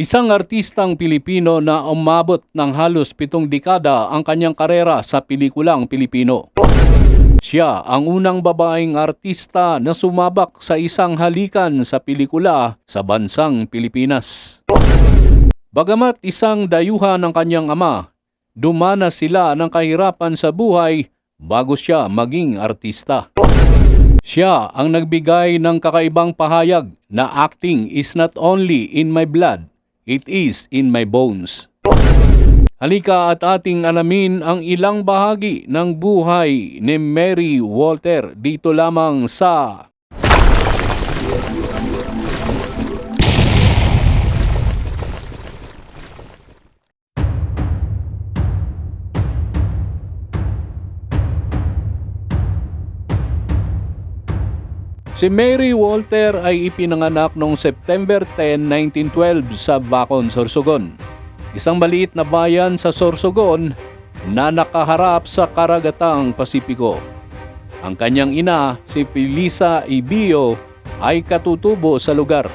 Isang artistang Pilipino na umabot ng halos pitong dekada ang kanyang karera sa pelikulang Pilipino. Siya ang unang babaeng artista na sumabak sa isang halikan sa pelikula sa bansang Pilipinas. Bagamat isang dayuhan ng kanyang ama, dumana sila ng kahirapan sa buhay bago siya maging artista. Siya ang nagbigay ng kakaibang pahayag na acting is not only in my blood, it is in my bones. Halika at ating alamin ang ilang bahagi ng buhay ni Mary Walter dito lamang sa Si Mary Walter ay ipinanganak noong September 10, 1912 sa Bacon, Sorsogon. Isang maliit na bayan sa Sorsogon na nakaharap sa karagatang Pasipiko. Ang kanyang ina, si Felisa Ibio, ay katutubo sa lugar.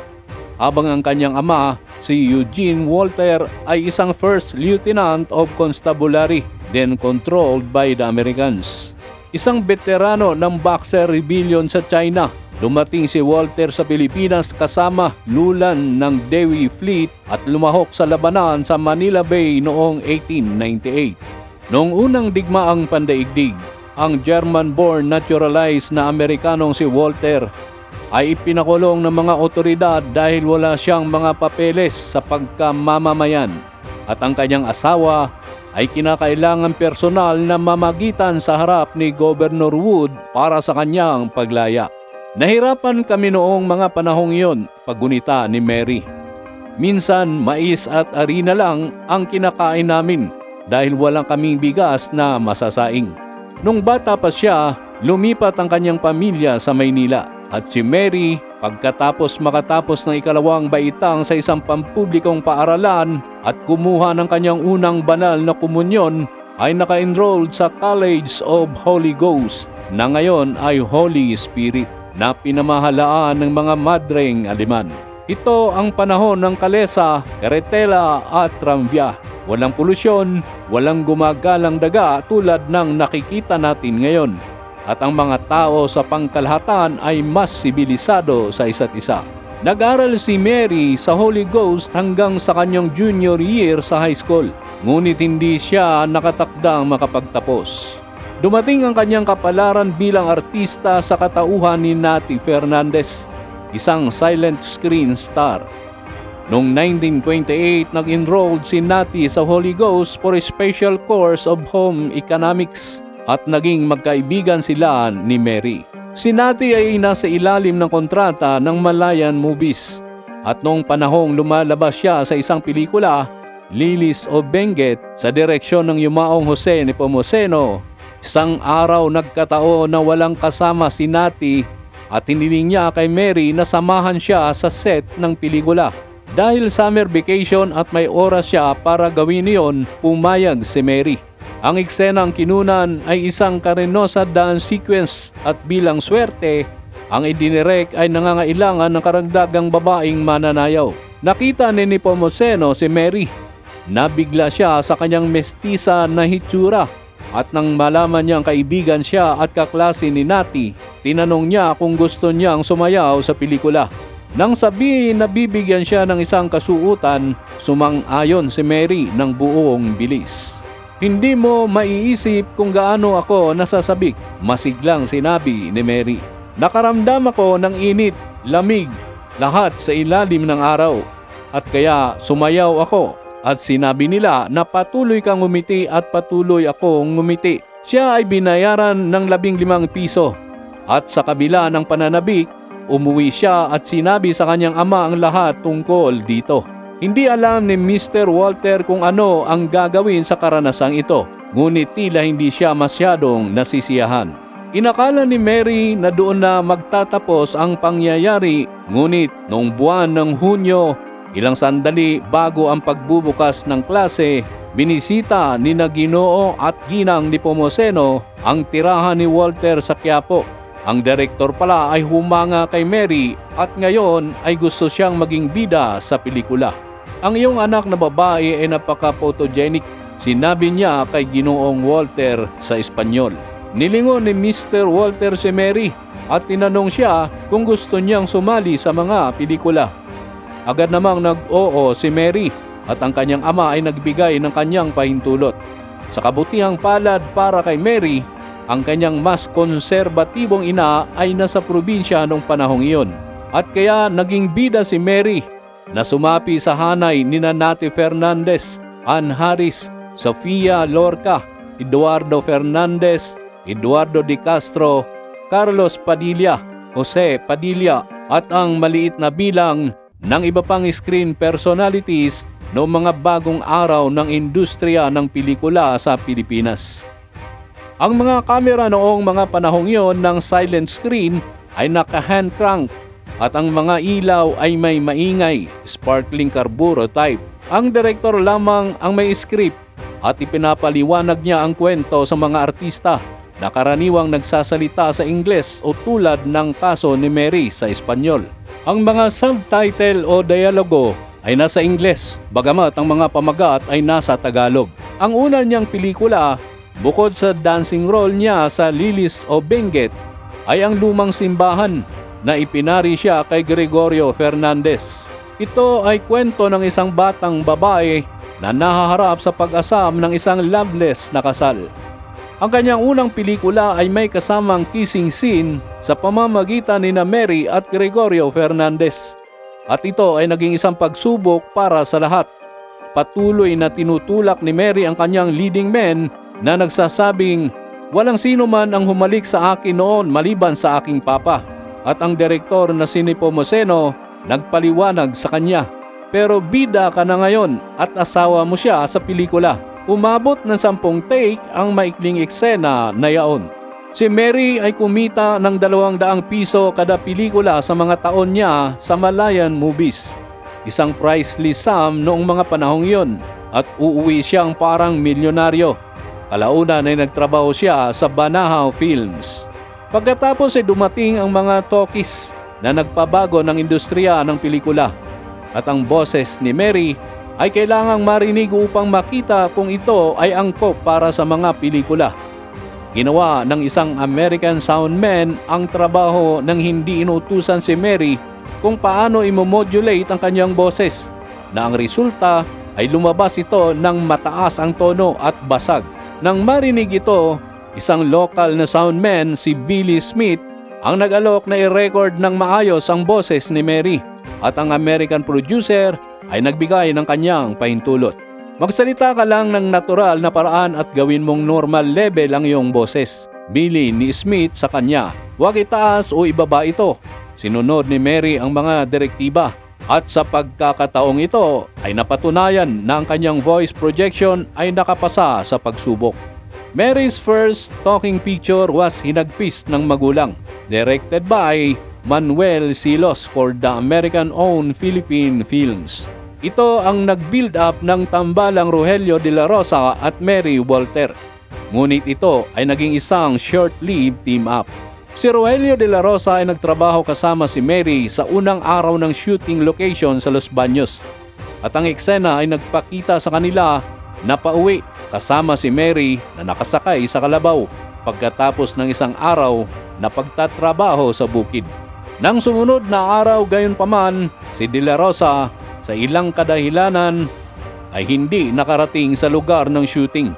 Habang ang kanyang ama, si Eugene Walter, ay isang first lieutenant of constabulary, then controlled by the Americans. Isang veterano ng Boxer Rebellion sa China Dumating si Walter sa Pilipinas kasama lulan ng Dewi Fleet at lumahok sa labanan sa Manila Bay noong 1898. Noong unang digmaang pandaigdig, ang German-born naturalized na Amerikanong si Walter ay ipinakulong ng mga otoridad dahil wala siyang mga papeles sa pagkamamamayan at ang kanyang asawa ay kinakailangan personal na mamagitan sa harap ni Governor Wood para sa kanyang paglaya. Nahirapan kami noong mga panahong iyon, pagunita ni Mary. Minsan, mais at arina lang ang kinakain namin dahil walang kaming bigas na masasaing. Nung bata pa siya, lumipat ang kanyang pamilya sa Maynila at si Mary, pagkatapos makatapos ng ikalawang baitang sa isang pampublikong paaralan at kumuha ng kanyang unang banal na komunyon, ay naka-enrolled sa College of Holy Ghost na ngayon ay Holy Spirit na pinamahalaan ng mga madreng Aliman. Ito ang panahon ng kalesa, karetela at tramvya. Walang polusyon, walang gumagalang daga tulad ng nakikita natin ngayon. At ang mga tao sa pangkalahatan ay mas sibilisado sa isa't isa. Nag-aral si Mary sa Holy Ghost hanggang sa kanyang junior year sa high school. Ngunit hindi siya nakatakdang makapagtapos. Dumating ang kanyang kapalaran bilang artista sa katauhan ni Nati Fernandez, isang silent screen star. Noong 1928, nag-enrolled si Nati sa Holy Ghost for a special course of home economics at naging magkaibigan sila ni Mary. Si Nati ay nasa ilalim ng kontrata ng Malayan Movies at noong panahong lumalabas siya sa isang pelikula, Lilis o Benguet sa direksyon ng yumaong Jose Nepomuceno Isang araw nagkataon na walang kasama si Nati at hiniling niya kay Mary na samahan siya sa set ng pelikula. Dahil summer vacation at may oras siya para gawin iyon, pumayag si Mary. Ang eksenang kinunan ay isang karenosa dance sequence at bilang swerte, ang idinirek ay nangangailangan ng karagdagang babaeng mananayaw. Nakita ni Nepomuceno si Mary. Nabigla siya sa kanyang mestiza na hitsura at nang malaman niyang kaibigan siya at kaklase ni Nati, tinanong niya kung gusto niyang sumayaw sa pelikula. Nang sabihin na bibigyan siya ng isang kasuutan, sumang-ayon si Mary ng buong bilis. Hindi mo maiisip kung gaano ako nasasabik, masiglang sinabi ni Mary. Nakaramdam ako ng init, lamig, lahat sa ilalim ng araw. At kaya sumayaw ako at sinabi nila na patuloy kang ngumiti at patuloy akong ngumiti. Siya ay binayaran ng labing limang piso. At sa kabila ng pananabik, umuwi siya at sinabi sa kanyang ama ang lahat tungkol dito. Hindi alam ni Mr. Walter kung ano ang gagawin sa karanasang ito, ngunit tila hindi siya masyadong nasisiyahan. Inakala ni Mary na doon na magtatapos ang pangyayari, ngunit noong buwan ng Hunyo Ilang sandali bago ang pagbubukas ng klase, binisita ni Naginoo at Ginang ni Pomoseno ang tirahan ni Walter sa Quiapo. Ang direktor pala ay humanga kay Mary at ngayon ay gusto siyang maging bida sa pelikula. Ang iyong anak na babae ay napaka-photogenic. Sinabi niya kay Ginoong Walter sa Espanyol. Nilingon ni Mr. Walter si Mary at tinanong siya kung gusto niyang sumali sa mga pelikula. Agad namang nag-oo si Mary at ang kanyang ama ay nagbigay ng kanyang pahintulot. Sa kabutihang palad para kay Mary, ang kanyang mas konserbatibong ina ay nasa probinsya noong panahong iyon. At kaya naging bida si Mary na sumapi sa hanay ni Nati Fernandez, Ann Harris, Sofia Lorca, Eduardo Fernandez, Eduardo de Castro, Carlos Padilla, Jose Padilla at ang maliit na bilang ng iba pang screen personalities noong mga bagong araw ng industriya ng pelikula sa Pilipinas. Ang mga kamera noong mga panahong iyon ng silent screen ay naka-hand crank at ang mga ilaw ay may maingay, sparkling carburo type. Ang direktor lamang ang may script at ipinapaliwanag niya ang kwento sa mga artista na karaniwang nagsasalita sa Ingles o tulad ng kaso ni Mary sa Espanyol. Ang mga subtitle o dialogo ay nasa Ingles, bagamat ang mga pamagat ay nasa Tagalog. Ang una niyang pelikula, bukod sa dancing role niya sa Lilis o Benguet, ay ang lumang simbahan na ipinari siya kay Gregorio Fernandez. Ito ay kwento ng isang batang babae na nahaharap sa pag-asam ng isang loveless na kasal. Ang kanyang unang pelikula ay may kasamang kissing scene sa pamamagitan ni na Mary at Gregorio Fernandez. At ito ay naging isang pagsubok para sa lahat. Patuloy na tinutulak ni Mary ang kanyang leading man na nagsasabing, Walang sino man ang humalik sa akin noon maliban sa aking papa. At ang direktor na si Nepomuceno nagpaliwanag sa kanya. Pero bida ka na ngayon at asawa mo siya sa pelikula. Umabot ng sampung take ang maikling eksena na yaon. Si Mary ay kumita ng dalawang daang piso kada pelikula sa mga taon niya sa Malayan movies. Isang priceless sum noong mga panahong yon at uuwi siyang parang milyonaryo. Kalaunan ay nagtrabaho siya sa Banahaw Films. Pagkatapos ay dumating ang mga talkies na nagpabago ng industriya ng pelikula at ang boses ni Mary ay kailangang marinig upang makita kung ito ay angkop para sa mga pelikula. Ginawa ng isang American soundman ang trabaho ng hindi inutusan si Mary kung paano imomodulate ang kanyang boses na ang resulta ay lumabas ito ng mataas ang tono at basag. Nang marinig ito, isang local na soundman si Billy Smith ang nag-alok na i-record ng maayos ang boses ni Mary at ang American producer ay nagbigay ng kanyang pahintulot. Magsalita ka lang ng natural na paraan at gawin mong normal level ang iyong boses. Bili ni Smith sa kanya, huwag itaas o ibaba ito. Sinunod ni Mary ang mga direktiba at sa pagkakataong ito ay napatunayan na ang kanyang voice projection ay nakapasa sa pagsubok. Mary's first talking picture was Hinagpis ng Magulang, directed by Manuel Silos for the American-owned Philippine Films. Ito ang nag-build up ng tambalang Rogelio de la Rosa at Mary Walter. Ngunit ito ay naging isang short-lived team up. Si Rogelio de la Rosa ay nagtrabaho kasama si Mary sa unang araw ng shooting location sa Los Baños. At ang eksena ay nagpakita sa kanila na pauwi kasama si Mary na nakasakay sa kalabaw pagkatapos ng isang araw na pagtatrabaho sa bukid. Nang sumunod na araw gayon paman, si De La Rosa sa ilang kadahilanan ay hindi nakarating sa lugar ng shooting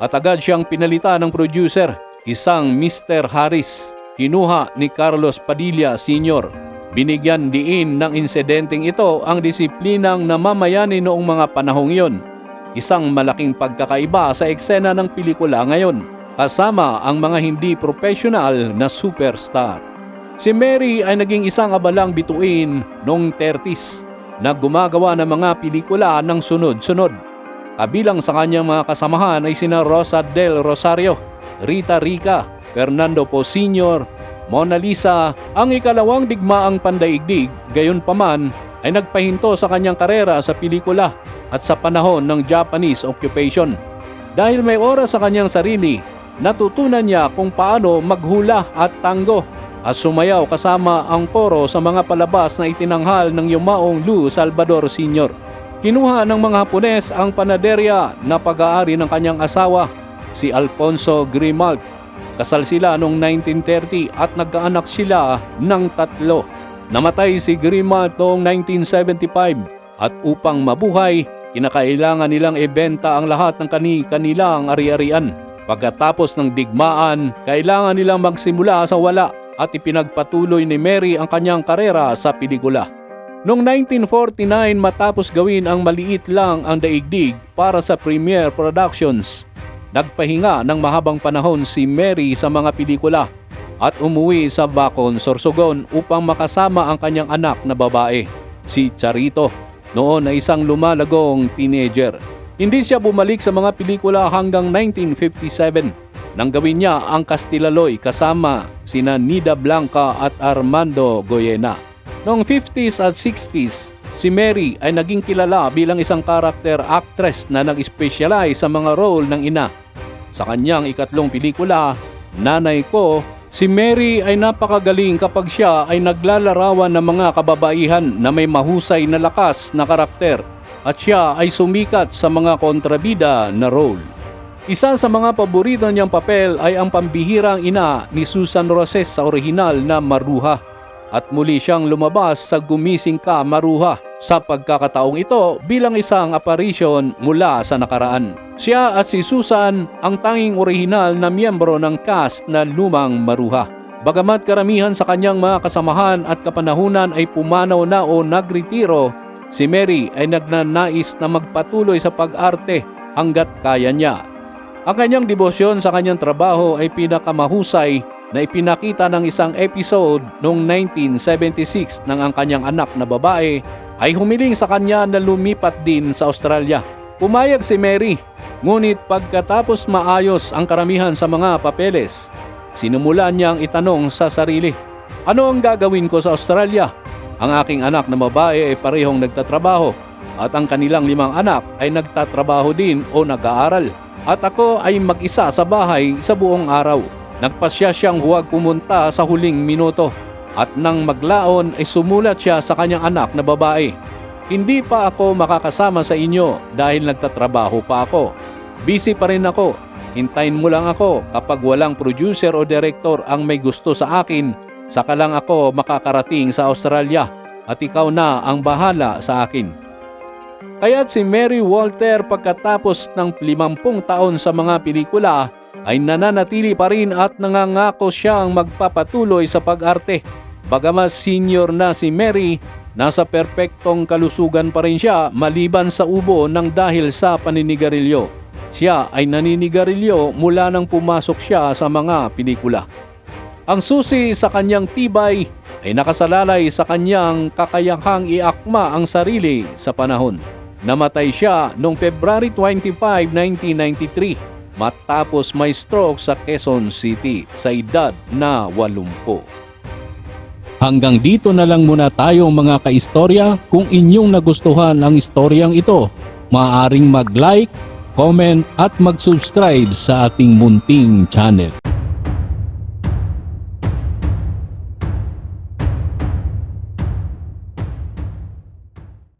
at agad siyang pinalitan ng producer, isang Mr. Harris. Kinuha ni Carlos Padilla Sr. Binigyan diin ng insidenteng ito ang disiplinang namamayani noong mga panahong iyon. Isang malaking pagkakaiba sa eksena ng pelikula ngayon kasama ang mga hindi professional na superstar. Si Mary ay naging isang abalang bituin noong 30s na gumagawa ng mga pelikula ng sunod-sunod. Kabilang sa kanyang mga kasamahan ay sina Rosa del Rosario, Rita Rica, Fernando Po Sr., Mona Lisa, ang ikalawang digmaang pandaigdig, gayon paman ay nagpahinto sa kanyang karera sa pelikula at sa panahon ng Japanese occupation. Dahil may oras sa kanyang sarili, natutunan niya kung paano maghula at tango at sumayaw kasama ang koro sa mga palabas na itinanghal ng yumaong Lou Salvador Sr. Kinuha ng mga Hapones ang panaderya na pag-aari ng kanyang asawa, si Alfonso Grimald. Kasal sila noong 1930 at nagkaanak sila ng tatlo. Namatay si Grimald noong 1975 at upang mabuhay, kinakailangan nilang ibenta ang lahat ng kani-kanilang ari-arian. Pagkatapos ng digmaan, kailangan nilang magsimula sa wala at ipinagpatuloy ni Mary ang kanyang karera sa pelikula. Noong 1949 matapos gawin ang maliit lang ang daigdig para sa Premiere Productions, nagpahinga ng mahabang panahon si Mary sa mga pelikula at umuwi sa Bacon, Sorsogon upang makasama ang kanyang anak na babae, si Charito, noon ay isang lumalagong teenager. Hindi siya bumalik sa mga pelikula hanggang 1957 nang gawin niya ang Castilaloy kasama sina Nida Blanca at Armando Goyena. Noong 50s at 60s, si Mary ay naging kilala bilang isang karakter actress na nag-specialize sa mga role ng ina. Sa kanyang ikatlong pelikula, Nanay Ko, si Mary ay napakagaling kapag siya ay naglalarawan ng mga kababaihan na may mahusay na lakas na karakter at siya ay sumikat sa mga kontrabida na role. Isa sa mga paborito niyang papel ay ang pambihirang ina ni Susan Roses sa orihinal na Maruha at muli siyang lumabas sa Gumising Ka Maruha sa pagkakataong ito bilang isang apparition mula sa nakaraan. Siya at si Susan ang tanging orihinal na miyembro ng cast na Lumang Maruha. Bagamat karamihan sa kanyang mga kasamahan at kapanahunan ay pumanaw na o nagretiro, si Mary ay nagnanais na magpatuloy sa pag-arte hanggat kaya niya. Ang kanyang debosyon sa kanyang trabaho ay pinakamahusay na ipinakita ng isang episode noong 1976 nang ang kanyang anak na babae ay humiling sa kanya na lumipat din sa Australia. Pumayag si Mary, ngunit pagkatapos maayos ang karamihan sa mga papeles, sinumulan niyang itanong sa sarili, ano ang gagawin ko sa Australia? Ang aking anak na babae ay parehong nagtatrabaho at ang kanilang limang anak ay nagtatrabaho din o nag-aaral at ako ay mag-isa sa bahay sa buong araw. Nagpasya siyang huwag pumunta sa huling minuto at nang maglaon ay sumulat siya sa kanyang anak na babae. Hindi pa ako makakasama sa inyo dahil nagtatrabaho pa ako. Busy pa rin ako. Hintayin mo lang ako kapag walang producer o director ang may gusto sa akin, saka lang ako makakarating sa Australia at ikaw na ang bahala sa akin. Kaya't si Mary Walter pagkatapos ng 50 taon sa mga pelikula ay nananatili pa rin at nangangako siyang magpapatuloy sa pag-arte. Bagamat senior na si Mary, nasa perpektong kalusugan pa rin siya maliban sa ubo ng dahil sa paninigarilyo. Siya ay naninigarilyo mula nang pumasok siya sa mga pelikula. Ang susi sa kanyang tibay ay nakasalalay sa kanyang kakayahang iakma ang sarili sa panahon. Namatay siya noong February 25, 1993 matapos may stroke sa Quezon City sa edad na 80. Hanggang dito na lang muna tayo mga kaistorya. Kung inyong nagustuhan ang istoryang ito, maaaring mag-like, comment at mag-subscribe sa ating munting channel.